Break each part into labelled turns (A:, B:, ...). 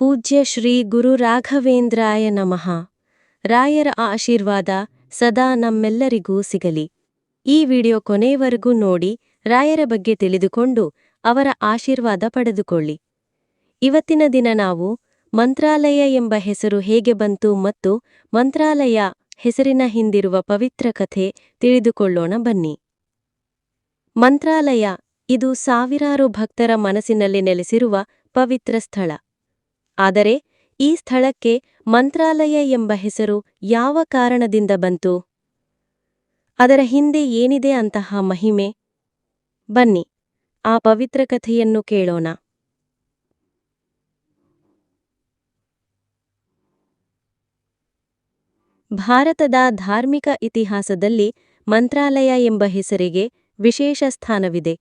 A: ಪೂಜ್ಯ ಶ್ರೀ ಗುರು ರಾಘವೇಂದ್ರಾಯ ನಮಃ. ರಾಯರ ಆಶೀರ್ವಾದ ಸದಾ ನಮ್ಮೆಲ್ಲರಿಗೂ ಸಿಗಲಿ. ಈ ವಿಡಿಯೋ ಕೊನೆಯವರೆಗೂ ನೋಡಿ, ರಾಯರ ಬಗ್ಗೆ ತಿಳಿದುಕೊಂಡು ಅವರ ಆಶೀರ್ವಾದ ಪಡೆದುಕೊಳ್ಳಿ. ಇವತ್ತಿನ ದಿನ ನಾವು ಮಂತ್ರಾಲಯ ಎಂಬ ಹೆಸರು ಹೇಗೆ ಬಂತು ಮತ್ತು ಮಂತ್ರಾಲಯ ಹೆಸರಿನ ಹಿಂದಿರುವ ಪವಿತ್ರ ಕಥೆ ತಿಳಿದುಕೊಳ್ಳೋಣ ಬನ್ನಿ. ಮಂತ್ರಾಲಯ, ಇದು ಸಾವಿರಾರು ಭಕ್ತರ ಮನಸ್ಸಿನಲ್ಲಿ ನೆಲೆಸಿರುವ ಪವಿತ್ರ ಸ್ಥಳ. ಆದರೆ ಈ ಸ್ಥಳಕ್ಕೆ ಮಂತ್ರಾಲಯ ಎಂಬ ಹೆಸರು ಯಾವ ಕಾರಣದಿಂದ ಬಂತು? ಅದರ ಹಿಂದೆ ಏನಿದೆ ಅಂತಹ ಮಹಿಮೆ? ಬನ್ನಿ, ಆ ಪವಿತ್ರ ಕಥೆಯನ್ನು ಕೇಳೋಣ. ಭಾರತದ ಧಾರ್ಮಿಕ ಇತಿಹಾಸದಲ್ಲಿ ಮಂತ್ರಾಲಯ ಎಂಬ ಹೆಸರಿಗೆ ವಿಶೇಷ ಸ್ಥಾನವಿದೆ.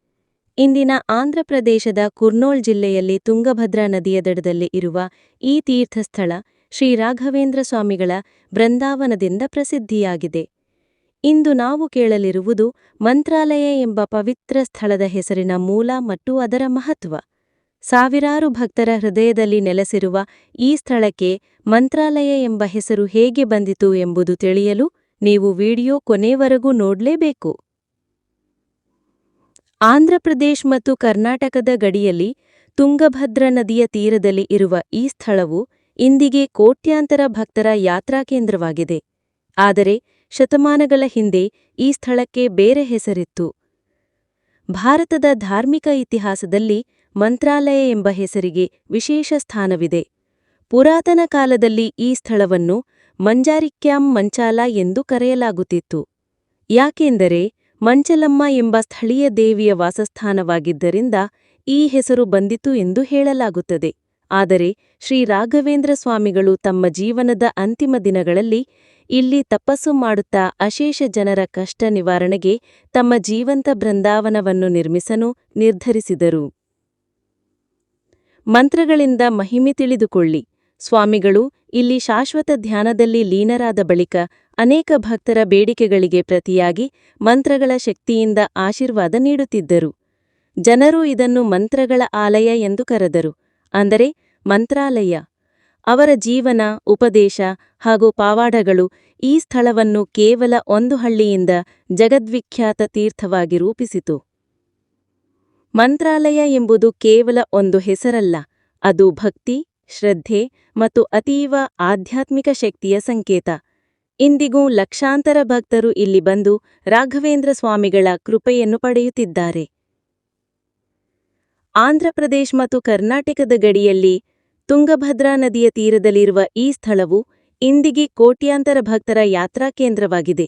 A: ಇಂದಿನ ಆಂಧ್ರಪ್ರದೇಶದ ಕುರ್ನೋಲ್ ಜಿಲ್ಲೆಯಲ್ಲಿ ತುಂಗಭದ್ರಾ ನದಿಯ ದಡದಲ್ಲಿ ಇರುವ ಈ ತೀರ್ಥಸ್ಥಳ ಶ್ರೀ ರಾಘವೇಂದ್ರ ಸ್ವಾಮಿಗಳ ಬೃಂದಾವನದಿಂದ ಪ್ರಸಿದ್ಧಿಯಾಗಿದೆ. ಇಂದು ನಾವು ಕೇಳಲಿರುವುದು ಮಂತ್ರಾಲಯ ಎಂಬ ಪವಿತ್ರ ಸ್ಥಳದ ಹೆಸರಿನ ಮೂಲ ಮತ್ತು ಅದರ ಮಹತ್ವ. ಸಾವಿರಾರು ಭಕ್ತರ ಹೃದಯದಲ್ಲಿ ನೆಲೆಸಿರುವ ಈ ಸ್ಥಳಕ್ಕೆ ಮಂತ್ರಾಲಯ ಎಂಬ ಹೆಸರು ಹೇಗೆ ಬಂದಿತು ಎಂಬುದು ತಿಳಿಯಲು ನೀವು ವಿಡಿಯೋ ಕೊನೆವರೆಗೂ ನೋಡ್ಲೇಬೇಕು. ಆಂಧ್ರಪ್ರದೇಶ್ ಮತ್ತು ಕರ್ನಾಟಕದ ಗಡಿಯಲ್ಲಿ ತುಂಗಭದ್ರಾ ನದಿಯ ತೀರದಲ್ಲಿ ಇರುವ ಈ ಸ್ಥಳವು ಇಂದಿಗೆ ಕೋಟ್ಯಾಂತರ ಭಕ್ತರ ಯಾತ್ರಾ ಕೇಂದ್ರವಾಗಿದೆ. ಆದರೆ ಶತಮಾನಗಳ ಹಿಂದೆ ಈ ಸ್ಥಳಕ್ಕೆ ಬೇರೆ ಹೆಸರಿತ್ತು. ಭಾರತದ ಧಾರ್ಮಿಕ ಇತಿಹಾಸದಲ್ಲಿ ಮಂತ್ರಾಲಯ ಎಂಬ ಹೆಸರಿಗೆ ವಿಶೇಷ ಸ್ಥಾನವಿದೆ. ಪುರಾತನ ಕಾಲದಲ್ಲಿ ಈ ಸ್ಥಳವನ್ನು ಮಂಜಾರಿಕ್ಯಾಂ ಮಂಚಾಲ ಎಂದು ಕರೆಯಲಾಗುತ್ತಿತ್ತು. ಯಾಕೆಂದರೆ ಮಂಚಲಮ್ಮ ಎಂಬ ಸ್ಥಳೀಯ ದೇವಿಯ ವಾಸಸ್ಥಾನವಾಗಿದ್ದರಿಂದ ಈ ಹೆಸರು ಬಂದಿತು ಎಂದು ಹೇಳಲಾಗುತ್ತದೆ. ಆದರೆ ಶ್ರೀ ರಾಘವೇಂದ್ರ ಸ್ವಾಮಿಗಳು ತಮ್ಮ ಜೀವನದ ಅಂತಿಮ ದಿನಗಳಲ್ಲಿ ಇಲ್ಲಿ ತಪಸ್ಸು ಮಾಡುತ್ತಾ ಅಶೇಷ ಜನರ ಕಷ್ಟ ನಿವಾರಣೆಗೆ ತಮ್ಮ ಜೀವಂತ ಬೃಂದಾವನವನ್ನು ನಿರ್ಮಿಸಲು ನಿರ್ಧರಿಸಿದರು. ಮಂತ್ರಗಳಿಂದ ಮಹಿಮೆ ತಿಳಿದುಕೊಳ್ಳಿ. ಸ್ವಾಮಿಗಳು ಇಲ್ಲಿ ಶಾಶ್ವತ ಧ್ಯಾನದಲ್ಲಿ ಲೀನರಾದ ಬಳಿಕ ಅನೇಕ ಭಕ್ತರ ಬೇಡಿಕೆಗಳಿಗೆ ಪ್ರತಿಯಾಗಿ ಮಂತ್ರಗಳ ಶಕ್ತಿಯಿಂದ ಆಶೀರ್ವಾದ ನೀಡುತ್ತಿದ್ದರು. ಜನರು ಇದನ್ನು ಮಂತ್ರಗಳ ಆಲಯ ಎಂದು ಕರೆದರು. ಅಂದರೆ, ಮಂತ್ರಾಲಯ. ಅವರ ಜೀವನ, ಉಪದೇಶ ಹಾಗೂ ಪಾವಾಡಗಳು ಈ ಸ್ಥಳವನ್ನು ಕೇವಲ ಒಂದು ಹಳ್ಳಿಯಿಂದ ಜಗದ್ವಿಖ್ಯಾತ ತೀರ್ಥವಾಗಿ ರೂಪಿಸಿತು. ಮಂತ್ರಾಲಯ ಎಂಬುದು ಕೇವಲ ಒಂದು ಹೆಸರಲ್ಲ, ಅದು ಭಕ್ತಿ, ಶ್ರದ್ಧೆ ಮತ್ತು ಅತೀವ ಆಧ್ಯಾತ್ಮಿಕ ಶಕ್ತಿಯ ಸಂಕೇತ. ಇಂದಿಗೂ ಲಕ್ಷಾಂತರ ಭಕ್ತರು ಇಲ್ಲಿ ಬಂದು ರಾಘವೇಂದ್ರ ಸ್ವಾಮಿಗಳ ಕೃಪೆಯನ್ನು ಪಡೆಯುತ್ತಿದ್ದಾರೆ. ಆಂಧ್ರಪ್ರದೇಶ್ ಮತ್ತು ಕರ್ನಾಟಕದ ಗಡಿಯಲ್ಲಿ ತುಂಗಭದ್ರಾ ನದಿಯ ತೀರದಲ್ಲಿರುವ ಈ ಸ್ಥಳವು ಇಂದಿಗೆ ಕೋಟ್ಯಾಂತರ ಭಕ್ತರ ಯಾತ್ರಾ ಕೇಂದ್ರವಾಗಿದೆ.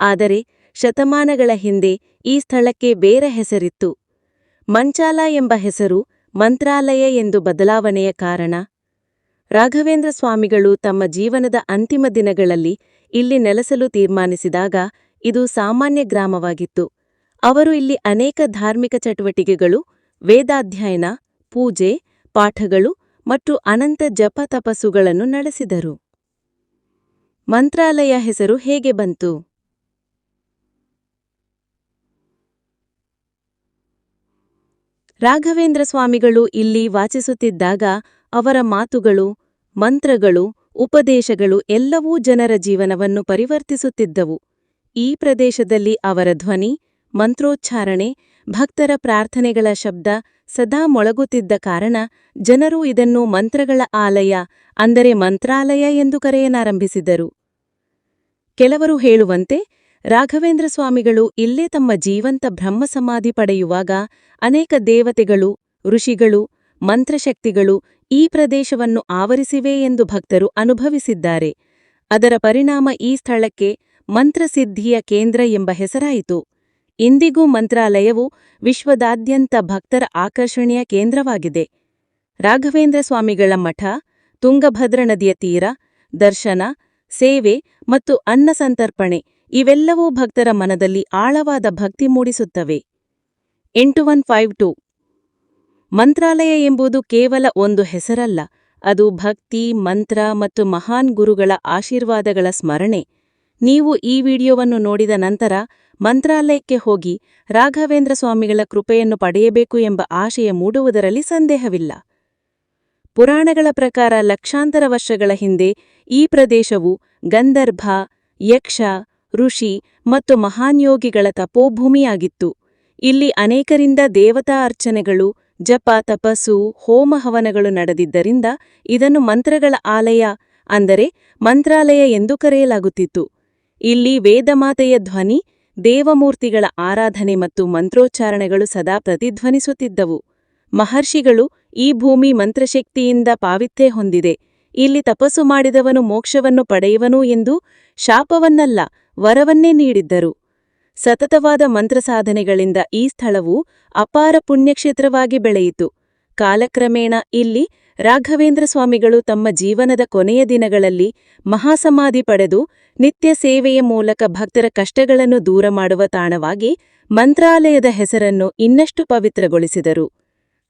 A: ಆದರೆ ಶತಮಾನಗಳ ಹಿಂದೆ ಈ ಸ್ಥಳಕ್ಕೆ ಬೇರೆ ಹೆಸರಿತ್ತು. ಮಂಚಾಲ ಎಂಬ ಹೆಸರು ಮಂತ್ರಾಲಯ ಎಂದು ಬದಲಾವಣೆಯ ಕಾರಣ ರಾಘವೇಂದ್ರ ಸ್ವಾಮಿಗಳು ತಮ್ಮ ಜೀವನದ ಅಂತಿಮ ದಿನಗಳಲ್ಲಿ ಇಲ್ಲಿ ನೆಲೆಸಲು ತೀರ್ಮಾನಿಸಿದಾಗ ಇದು ಸಾಮಾನ್ಯ ಗ್ರಾಮವಾಗಿತ್ತು. ಅವರು ಇಲ್ಲಿ ಅನೇಕ ಧಾರ್ಮಿಕ ಚಟುವಟಿಕೆಗಳು, ವೇದಾಧ್ಯಯನ, ಪೂಜೆ, ಪಾಠಗಳು ಮತ್ತು ಅನಂತ ಜಪ ತಪಸ್ಸುಗಳನ್ನು ನಡೆಸಿದರು. ಮಂತ್ರಾಲಯ ಹೆಸರು ಹೇಗೆ ಬಂತು? ರಾಘವೇಂದ್ರ ಸ್ವಾಮಿಗಳು ಇಲ್ಲಿ ವಾಚಿಸುತ್ತಿದ್ದಾಗ ಅವರ ಮಾತುಗಳು, ಮಂತ್ರಗಳು ಉಪದೇಶಗಳು ಎಲ್ಲವೂ ಜನರ ಜೀವನವನ್ನು ಪರಿವರ್ತಿಸುತ್ತಿದ್ದವು. ಈ ಪ್ರದೇಶದಲ್ಲಿ ಅವರ ಧ್ವನಿ, ಮಂತ್ರೋಚ್ಚಾರಣೆ, ಭಕ್ತರ ಪ್ರಾರ್ಥನೆಗಳ ಶಬ್ದ ಸದಾ ಮೊಳಗುತ್ತಿದ್ದ ಕಾರಣ ಜನರು ಇದನ್ನು ಮಂತ್ರಗಳ ಆಲಯ ಅಂದರೆ ಮಂತ್ರಾಲಯ ಎಂದು ಕರೆಯನಾರಂಭಿಸಿದರು ಕೆಲವರು ಹೇಳುವಂತೆ ರಾಘವೇಂದ್ರ ಸ್ವಾಮಿಗಳು ಇಲ್ಲೇ ತಮ್ಮ ಜೀವಂತ ಬ್ರಹ್ಮಸಮಾಧಿ ಪಡೆಯುವಾಗ ಅನೇಕ ದೇವತೆಗಳು, ಋಷಿಗಳು ಮಂತ್ರಶಕ್ತಿಗಳು ಈ ಪ್ರದೇಶವನ್ನು ಆವರಿಸಿವೆ ಎಂದು ಭಕ್ತರು ಅನುಭವಿಸಿದ್ದಾರೆ. ಅದರ ಪರಿಣಾಮ ಈ ಸ್ಥಳಕ್ಕೆ ಮಂತ್ರಸಿದ್ಧಿಯ ಕೇಂದ್ರ ಎಂಬ ಹೆಸರಾಯಿತು. ಇಂದಿಗೂ ಮಂತ್ರಾಲಯವು ವಿಶ್ವದಾದ್ಯಂತ ಭಕ್ತರ ಆಕರ್ಷಣೆಯ ಕೇಂದ್ರವಾಗಿದೆ. ರಾಘವೇಂದ್ರ ಸ್ವಾಮಿಗಳ ಮಠ, ತುಂಗಭದ್ರ ನದಿಯ ತೀರ, ದರ್ಶನ, ಸೇವೆ ಮತ್ತು ಅನ್ನ ಸಂತರ್ಪಣೆ ಇವೆಲ್ಲವೂ ಭಕ್ತರ ಮನದಲ್ಲಿ ಆಳವಾದ ಭಕ್ತಿ ಮೂಡಿಸುತ್ತವೆ. ಎಂಟು ಒನ್ ಫೈವ್ ಟು ಮಂತ್ರಾಲಯ ಎಂಬುದು ಕೇವಲ ಒಂದು ಹೆಸರಲ್ಲ, ಅದು ಭಕ್ತಿ, ಮಂತ್ರ ಮತ್ತು ಮಹಾನ್ ಗುರುಗಳ ಆಶೀರ್ವಾದಗಳ ಸ್ಮರಣೆ. ನೀವು ಈ ವಿಡಿಯೋವನ್ನು ನೋಡಿದ ನಂತರ ಮಂತ್ರಾಲಯಕ್ಕೆ ಹೋಗಿ ರಾಘವೇಂದ್ರ ಸ್ವಾಮಿಗಳ ಕೃಪೆಯನ್ನು ಪಡೆಯಬೇಕು ಎಂಬ ಆಶಯ ಮೂಡುವುದರಲ್ಲಿ ಸಂದೇಹವಿಲ್ಲ. ಪುರಾಣಗಳ ಪ್ರಕಾರ ಲಕ್ಷಾಂತರ ವರ್ಷಗಳ ಹಿಂದೆ ಈ ಪ್ರದೇಶವು ಗಂಧರ್ಭ, ಯಕ್ಷ, ಋಷಿ ಮತ್ತು ಮಹಾನ್ಯೋಗಿಗಳ ತಪೋಭೂಮಿಯಾಗಿತ್ತು. ಇಲ್ಲಿ ಅನೇಕರಿಂದ ದೇವತಾ ಅರ್ಚನೆಗಳು ಜಪ, ತಪಸ್ಸು ಹೋಮ ಹವನಗಳು ನಡೆದಿದ್ದರಿಂದ ಇದನ್ನು ಮಂತ್ರಗಳ ಆಲಯ ಅಂದರೆ ಮಂತ್ರಾಲಯ ಎಂದು ಕರೆಯಲಾಗುತ್ತಿತ್ತು. ಇಲ್ಲಿ ವೇದಮಾತೆಯ ಧ್ವನಿ, ದೇವಮೂರ್ತಿಗಳ ಆರಾಧನೆ ಮತ್ತು ಮಂತ್ರೋಚ್ಚಾರಣೆಗಳು ಸದಾ ಪ್ರತಿಧ್ವನಿಸುತ್ತಿದ್ದವು. ಮಹರ್ಷಿಗಳು ಈ ಭೂಮಿ ಮಂತ್ರಶಕ್ತಿಯಿಂದ ಪಾವಿತ್ರ್ಯ ಹೊಂದಿದೆ. ಇಲ್ಲಿ ತಪಸ್ಸು ಮಾಡಿದವನು ಮೋಕ್ಷವನ್ನು ಪಡೆಯುವನು ಎಂದು ಶಾಪವನ್ನಲ್ಲ, ವರವನ್ನೇ ನೀಡಿದ್ದರು. ಸತತವಾದ ಮಂತ್ರಸಾಧನೆಗಳಿಂದ ಈ ಸ್ಥಳವು ಅಪಾರ ಪುಣ್ಯಕ್ಷೇತ್ರವಾಗಿ ಬೆಳೆಯಿತು. ಕಾಲಕ್ರಮೇಣ ಇಲ್ಲಿ ರಾಘವೇಂದ್ರ ಸ್ವಾಮಿಗಳು ತಮ್ಮ ಜೀವನದ ಕೊನೆಯ ದಿನಗಳಲ್ಲಿ ಮಹಾಸಮಾಧಿ ಪಡೆದು ನಿತ್ಯ ಸೇವೆಯ ಮೂಲಕ ಭಕ್ತರ ಕಷ್ಟಗಳನ್ನು ದೂರ ಮಾಡುವ ತಾಣವಾಗಿ ಮಂತ್ರಾಲಯದ ಹೆಸರನ್ನು ಇನ್ನಷ್ಟು ಪವಿತ್ರಗೊಳಿಸಿದರು.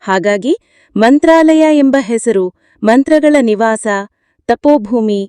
A: ಹಾಗಾಗಿ ಮಂತ್ರಾಲಯ ಎಂಬ ಹೆಸರು ಮಂತ್ರಗಳ ನಿವಾಸ, ತಪೋಭೂಮಿ